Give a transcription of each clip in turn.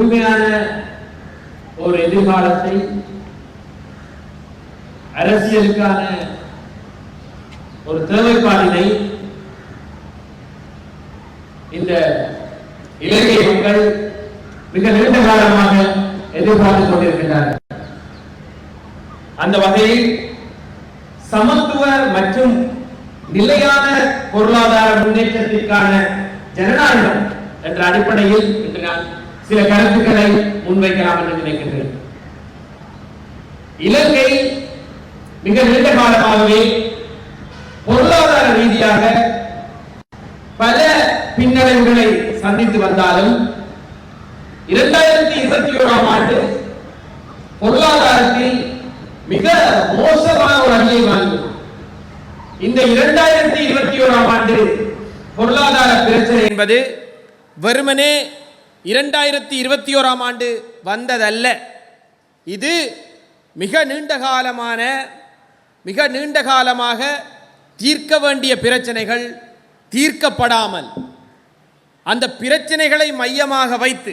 தூய்மையான ஒரு எதிர்காலத்தை அரசியலுக்கான ஒரு தேவைப்பாடினை இந்த இலங்கை மக்கள் மிக நீண்ட காலமாக எதிர்பார்த்துக் கொண்டிருக்கின்றனர் அந்த வகையில் சமத்துவ மற்றும் நிலையான பொருளாதார முன்னேற்றத்திற்கான ஜனநாயகம் என்ற அடிப்படையில் இன்று நான் சில கருத்துக்களை முன்வைக்கலாம் என்று நினைக்கின்றேன். இலங்கை மிக நீண்ட காலமாகவே பொருளாதார ரீதியாக பல பின்னடைவுகளை சந்தித்து வந்தாலும் இரண்டாயிரத்தி இருபத்தி ஓராம் ஆண்டு பொருளாதாரத்தில் மிக மோசமான ஒரு அணியை வாங்கினோம் இந்த இரண்டாயிரத்தி இருபத்தி ஓராம் ஆண்டு பொருளாதார பிரச்சனை என்பது வெறுமனே இரண்டாயிரத்தி இருபத்தி ஓராம் ஆண்டு வந்ததல்ல. இது மிக நீண்ட காலமான மிக நீண்ட காலமாக தீர்க்க வேண்டிய பிரச்சனைகள் தீர்க்கப்படாமல் அந்த பிரச்சனைகளை மையமாக வைத்து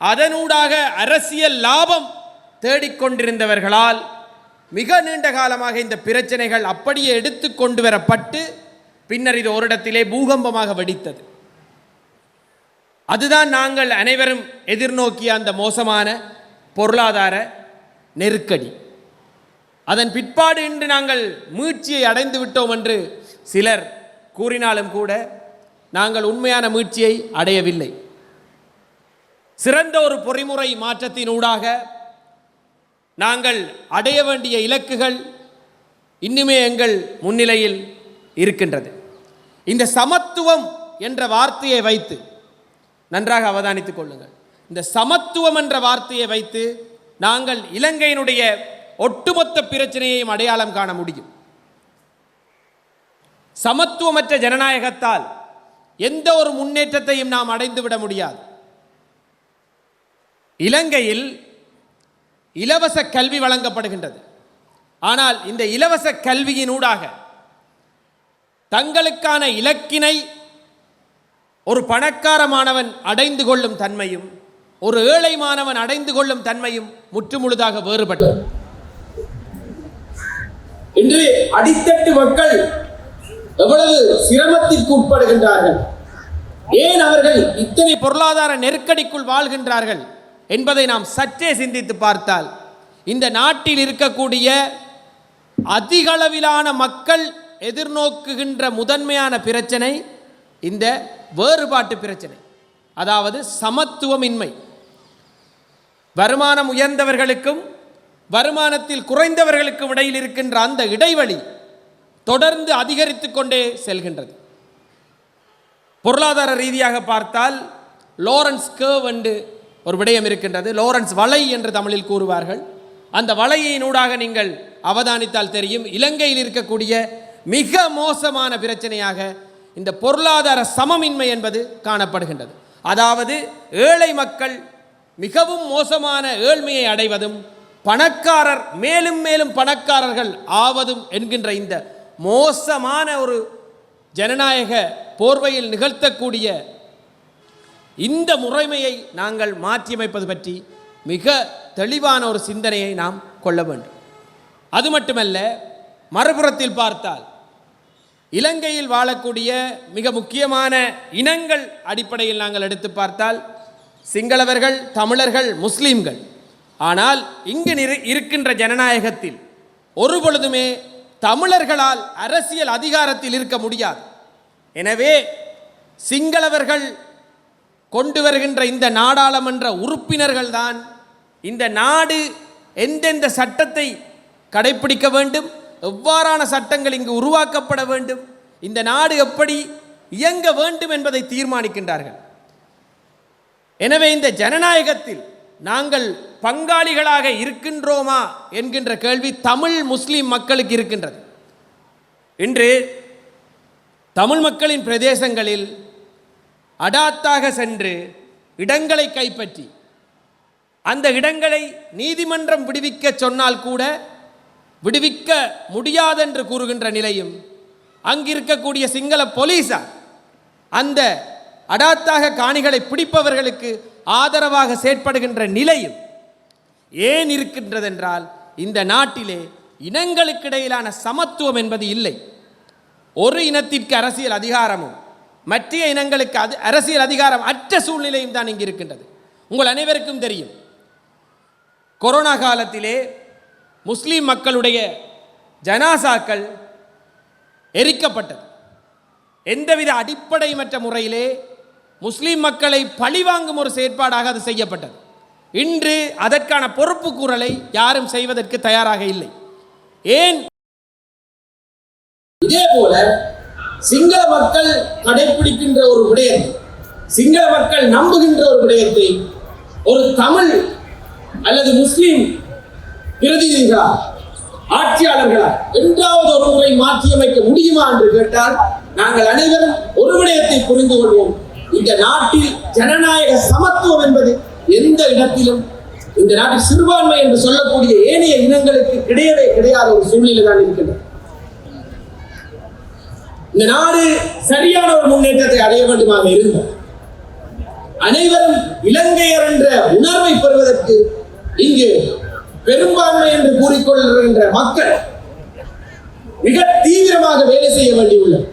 அதனூடாக அரசியல் லாபம் தேடிக்கொண்டிருந்தவர்களால் மிக நீண்ட காலமாக இந்த பிரச்சனைகள் அப்படியே எடுத்து கொண்டு வரப்பட்டு பின்னர் இது ஓரிடத்திலே பூகம்பமாக வெடித்தது. அதுதான் நாங்கள் அனைவரும் எதிர்நோக்கிய அந்த மோசமான பொருளாதார நெருக்கடி. அதன் பிற்பாடு இன்று நாங்கள் மீட்சியை அடைந்து விட்டோம் என்று சிலர் கூறினாலும் கூட நாங்கள் உண்மையான மீட்சியை அடையவில்லை. சிறந்த ஒரு பொறிமுறை மாற்றத்தினூடாக நாங்கள் அடைய வேண்டிய இலக்குகள் இன்னுமே எங்கள் முன்னிலையில் இருக்கின்றது. இந்த சமத்துவம் என்ற வார்த்தையை வைத்து நன்றாக அவதானித்துக் கொள்ளுங்கள். இந்த சமத்துவம் என்ற வார்த்தையை வைத்து நாங்கள் இலங்கையினுடைய ஒட்டுமொத்த பிரச்சனையையும் அடையாளம் காண முடியும். சமத்துவமற்ற ஜனநாயகத்தால் எந்த ஒரு முன்னேற்றத்தையும் நாம் அடைந்துவிட முடியாது. இலங்கையில் இலவச கல்வி வழங்கப்படுகின்றது. ஆனால் இந்த இலவச கல்வியினூடாக தங்களுக்கான இலக்கினை ஒரு பணக்கார மாணவன் அடைந்து கொள்ளும் தன்மையும் ஒரு ஏழை மாணவன் அடைந்து கொள்ளும் தன்மையும் முற்றுமுழுதாக வேறுபட்டது. இன்று அடித்தட்டு மக்கள் எவ்வளவு சிரமத்திற்கு உட்படுகின்றார்கள். ஏன் அவர்கள் இத்தனை பொருளாதார நெருக்கடிக்குள் வாழ்கின்றார்கள் என்பதை நாம் சற்றே சிந்தித்து பார்த்தால் இந்த நாட்டில் இருக்கக்கூடிய அதிகளவிலான மக்கள் எதிர்நோக்குகின்ற முதன்மையான பிரச்சனை இந்த வேறுபாட்டு பிரச்சனை. அதாவது சமத்துவமின்மை. வருமானம் உயர்ந்தவர்களுக்கும் வருமானத்தில் குறைந்தவர்களுக்கும் இடையில் இருக்கின்ற அந்த இடைவெளி தொடர்ந்து அதிகரித்து கொண்டே செல்கின்றது. பொருளாதார ரீதியாக பார்த்தால் லோரன்ஸ் கேவ் என்று ஒரு விடயம் இருக்கின்றது. லோரன்ஸ் வலை என்று தமிழில் கூறுவார்கள். அந்த வலையினூடாக நீங்கள் அவதானித்தால் தெரியும் இலங்கையில் இருக்கக்கூடிய மிக மோசமான பிரச்சனையாக இந்த பொருளாதார சமமின்மை என்பது காணப்படுகின்றது. அதாவது ஏழை மக்கள் மிகவும் மோசமான ஏழ்மையை அடைவதும் பணக்காரர் மேலும் மேலும் பணக்காரர்கள் ஆவதும் என்கின்ற இந்த மோசமான ஒரு ஜனநாயக போர்வையில் நிகழ்த்தக்கூடிய இந்த முறைமையை நாங்கள் மாற்றியமைப்பது பற்றி மிக தெளிவான ஒரு சிந்தனையை நாம் கொள்ள வேண்டும். அது மட்டுமல்ல மறுபுறத்தில் பார்த்தால் இலங்கையில் வாழக்கூடிய மிக முக்கியமான இனங்கள் அடிப்படையில் நாங்கள் எடுத்து பார்த்தால் சிங்களவர்கள் தமிழர்கள் முஸ்லீம்கள். ஆனால் இங்கு இருக்கின்ற ஜனநாயகத்தில் ஒரு பொழுதுமே தமிழர்களால் அரசியல் அதிகாரத்தில் இருக்க முடியாது. எனவே சிங்களவர்கள் கொண்டு வருகின்ற இந்த நாடாளுமன்ற உறுப்பினர்கள்தான் இந்த நாடு எந்தெந்த சட்டத்தை கடைப்பிடிக்க வேண்டும் எவ்வாறான சட்டங்கள் இங்கு உருவாக்கப்பட வேண்டும்? இந்த நாடு எப்படி இயங்க வேண்டும் என்பதை தீர்மானிக்கின்றார்கள். எனவே இந்த ஜனநாயகத்தில் நாங்கள் பங்காளிகளாக இருக்கின்றோமா என்கின்ற கேள்வி தமிழ் முஸ்லிம் மக்களுக்கு இருக்கின்றது. இன்று தமிழ் மக்களின் பிரதேசங்களில் அடாத்தாக சென்று இடங்களை கைப்பற்றி அந்த இடங்களை நீதிமன்றம் விடுவிக்க சொன்னால் கூட விடுவிக்க முடியாதென்று கூறுகின்ற நிலையும் அங்கிருக்கக்கூடிய சிங்கள போலீசார் அந்த அடாத்தாக காணிகளை பிடிப்பவர்களுக்கு ஆதரவாக செயற்படுகின்ற நிலையும் ஏன் இருக்கின்றதென்றால் இந்த நாட்டிலே இனங்களுக்கிடையிலான சமத்துவம் என்பது இல்லை. ஒரு இனத்திற்கு அரசியல் அதிகாரமும் மற்ற இனங்களுக்கு அது அரசியல் அதிகாரம் அற்ற சூழ்நிலையும் தான் இங்கு இருக்கின்றது. உங்கள் அனைவருக்கும் தெரியும் கொரோனா காலத்திலே முஸ்லீம் மக்களுடைய ஜனாசாக்கள் எரிக்கப்பட்டது. எந்தவித அடிப்படைமற்ற முறையிலே முஸ்லீம் மக்களை பழிவாங்கும் ஒரு செயற்பாடாக அது செய்யப்பட்டது. இன்று அதற்கான பொறுப்பு கூறலை யாரும் செய்வதற்கு தயாராக இல்லை. ஏன்? இதே போல சிங்கள மக்கள் கடைபிடிக்கின்ற ஒரு விடயத்தை சிங்கள மக்கள் நம்புகின்ற ஒரு விடயத்தை ஒரு தமிழ் அல்லது முஸ்லீம் பிரதிநிதிகளா ஆட்சியாளர்களா என்றாவது ஒரு முறை மாற்றியமைக்க முடியுமா என்று கேட்டால் நாங்கள் அனைவரும் ஒரு விடயத்தை புரிந்து கொள்வோம். இந்த நாட்டில் ஜனநாயக சமத்துவம் என்பது எந்த இடத்திலும் இந்த நாட்டில் சிறுபான்மை என்று சொல்லக்கூடிய ஏனைய இனங்களுக்கு கிடையவே கிடையாத ஒரு சூழ்நிலை தான் இருக்கின்றது. இந்த நாடு சரியான ஒரு முன்னேற்றத்தை அடைய வேண்டுமாக இருந்தோம் அனைவரும் இலங்கையர் என்ற உணர்வை பெறுவதற்கு இங்கு பெரும்பான்மை என்று கூறிக்கொள்கின்ற மக்கள் மிக தீவிரமாக வேலை செய்ய வேண்டியுள்ளது.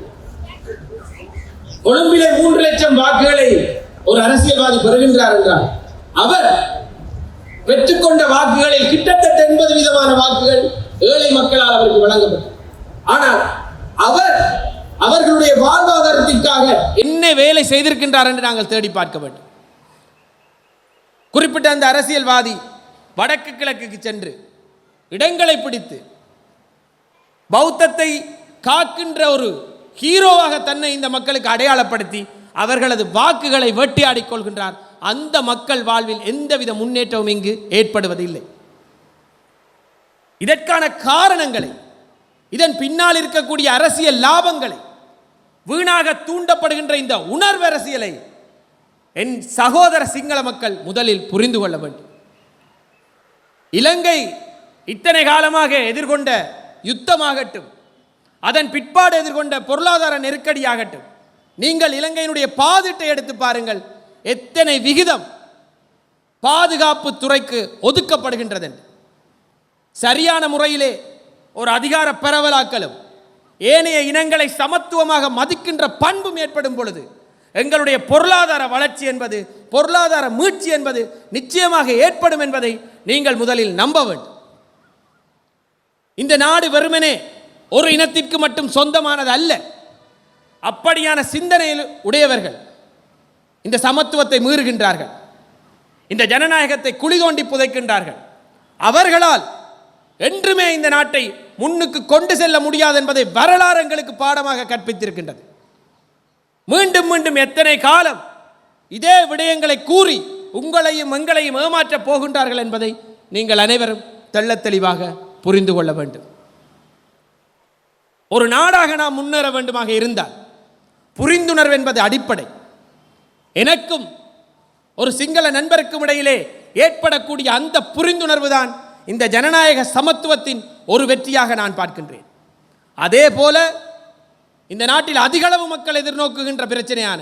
கொழும்பிலே மூன்று லட்சம் வாக்குகளை ஒரு அரசியல்வாதி பெறுகின்றார் என்றால் அவர் பெற்றுக்கொண்ட வாக்குகளில் கிட்டத்தட்ட எண்பது விதமான வாக்குகள் ஏழை மக்களால் அவருக்கு வழங்கப்பட்டது. ஆனால் அவர் அவர்களுடைய வாழ்வாதாரத்திற்காக என்ன வேலை செய்திருக்கின்றார் என்று நாங்கள் தேடி பார்க்க வேண்டும். குறிப்பிட்ட அந்த அரசியல்வாதி வடக்கு கிழக்குக்கு சென்று இடங்களை பிடித்து பௌத்தத்தை காக்கின்ற ஒரு ஹீரோவாக தன்னை இந்த மக்களுக்கு அடையாளப்படுத்தி அவர்களது வாக்குகளை வேட்டையாடிக் கொள்கின்றார். அந்த மக்கள் வாழ்வில் எந்தவித முன்னேற்றமும் இங்கு ஏற்படுவதில்லை. இதற்கான காரணங்களை இதன் பின்னால் இருக்கக்கூடிய அரசியல் லாபங்களை வீணாக தூண்டப்படுகின்ற இந்த உணர்வு அரசியலை என் சகோதர சிங்கள மக்கள் முதலில் புரிந்து கொள்ள வேண்டும். இலங்கை இத்தனை காலமாக எதிர்கொண்ட யுத்தமாகட்டும் அதன் பிற்பாடு எதிர்கொண்ட பொருளாதார நெருக்கடியாகட்டும் நீங்கள் இலங்கையினுடைய பாதிட்டை எடுத்து பாருங்கள் எத்தனை விகிதம் பாதுகாப்பு துறைக்கு ஒதுக்கப்படுகின்றது என்று சரியான முறையிலே ஒரு அதிகார பரவலாக்கலும் ஏனைய இனங்களை சமத்துவமாக மதிக்கின்ற பண்பும் ஏற்படும் பொழுது எங்களுடைய பொருளாதார வளர்ச்சி என்பது பொருளாதார மீட்சி என்பது நிச்சயமாக ஏற்படும் என்பதை நீங்கள் முதலில் நம்ப வேண்டும். இந்த நாடு வெறுமனே ஒரு இனத்திற்கு மட்டும் சொந்தமானது அல்ல. அப்படியான சிந்தனையில் உடையவர்கள் இந்த சமத்துவத்தை மீறுகின்றார்கள். இந்த ஜனநாயகத்தை குழிதோண்டி புதைக்கின்றார்கள். அவர்களால் என்றுமே இந்த நாட்டை முன்னுக்கு கொண்டு செல்ல முடியாது என்பதை வரலாறு எங்களுக்கு பாடமாக கற்பித்திருக்கின்றது. மீண்டும் மீண்டும் எத்தனை காலம் இதே விடயங்களை கூறி உங்களையும் எங்களையும் ஏமாற்றப் போகின்றார்கள் என்பதை நீங்கள் அனைவரும் தெள்ள தெளிவாக புரிந்து கொள்ள வேண்டும். ஒரு நாடாக நாம் முன்னேற வேண்டுமாக இருந்தால் புரிந்துணர்வு என்பது அடிப்படை. எனக்கும் ஒரு சிங்கள நண்பருக்கும் இடையிலே ஏற்படக்கூடிய அந்த புரிந்துணர்வு தான் இந்த ஜனநாயக சமத்துவத்தின் ஒரு வெற்றியாக நான் பார்க்கின்றேன். அதே போல இந்த நாட்டில் அதிகளவு மக்கள் எதிர்நோக்குகின்ற பிரச்சனையான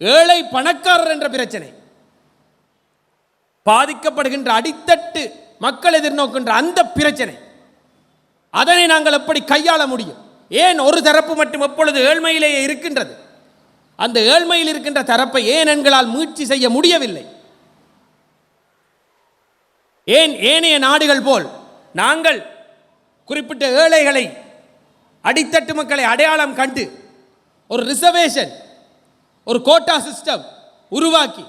ஏழை பணக்காரர் என்ற பிரச்சனை பாதிக்கப்படுகின்ற அடித்தட்டு மக்கள் எதிர்நோக்கின்ற அந்த பிரச்சனை. அதனை நாங்கள் எப்படி கையாள முடியும்? ஏன் ஒரு தரப்பு மட்டும் எப்பொழுது ஏழ்மையிலேயே இருக்கின்றது? அந்த ஏழ்மையில் இருக்கின்ற தரப்பை ஏன் எங்களால் முயற்சி செய்ய முடியவில்லை? ஏன் ஏனைய நாடுகள் போல் நாங்கள் குறிப்பிட்ட ஏழைகளை அடித்தட்டு மக்களை அடையாளம் கண்டு ஒரு ரிசர்வேஷன் ஒரு கோட்டா சிஸ்டம் உருவாக்கி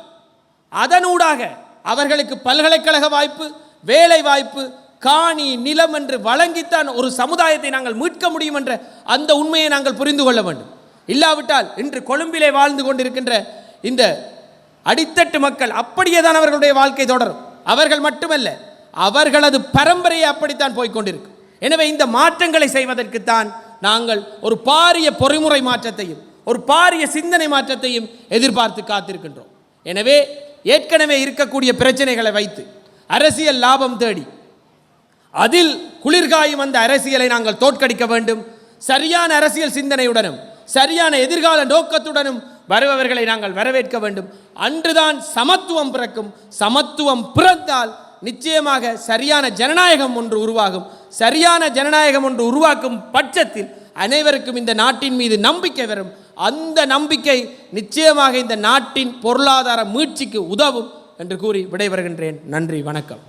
அதனூடாக அவர்களுக்கு பல்கலைக்கழக வாய்ப்பு வேலை வாய்ப்பு காணி நிலம் என்று வழங்கித்தான் ஒரு சமுதாயத்தை நாங்கள் மீட்க முடியும் என்ற அந்த உண்மையை நாங்கள் புரிந்து கொள்ள வேண்டும். இல்லாவிட்டால் இன்று கொழும்பிலே வாழ்ந்து கொண்டிருக்கின்ற இந்த அடித்தட்டு மக்கள் அப்படியே தான் அவர்களுடைய வாழ்க்கை தொடரும். அவர்கள் மட்டுமல்ல அவர்களது பரம்பரையை அப்படித்தான் போய்க்கொண்டிருக்கும் எனவே இந்த மாற்றங்களை செய்வதற்குத்தான் நாங்கள் ஒரு பாரிய பொறிமுறை மாற்றத்தையும் ஒரு பாரிய சிந்தனை மாற்றத்தையும் எதிர்பார்த்து காத்திருக்கின்றோம். எனவே ஏற்கனவே இருக்கக்கூடிய பிரச்சனைகளை வைத்து அரசியல் லாபம் தேடி அதில் குளிர்காயும் அந்த அரசியலை நாங்கள் தோற்கடிக்க வேண்டும். சரியான அரசியல் சிந்தனையுடனும் சரியான எதிர்கால நோக்கத்துடனும் வருபவர்களை நாங்கள் வரவேற்க வேண்டும். அன்றுதான் சமத்துவம் பிறக்கும். சமத்துவம் பிறந்தால் நிச்சயமாக சரியான ஜனநாயகம் ஒன்று உருவாகும். சரியான ஜனநாயகம் ஒன்று உருவாக்கும் பட்சத்தில் அனைவருக்கும் இந்த நாட்டின் மீது நம்பிக்கை வரும். அந்த நம்பிக்கை நிச்சயமாக இந்த நாட்டின் பொருளாதார மீட்சிக்கு உதவும் என்று கூறி விடைபெறுகின்றேன். நன்றி வணக்கம்.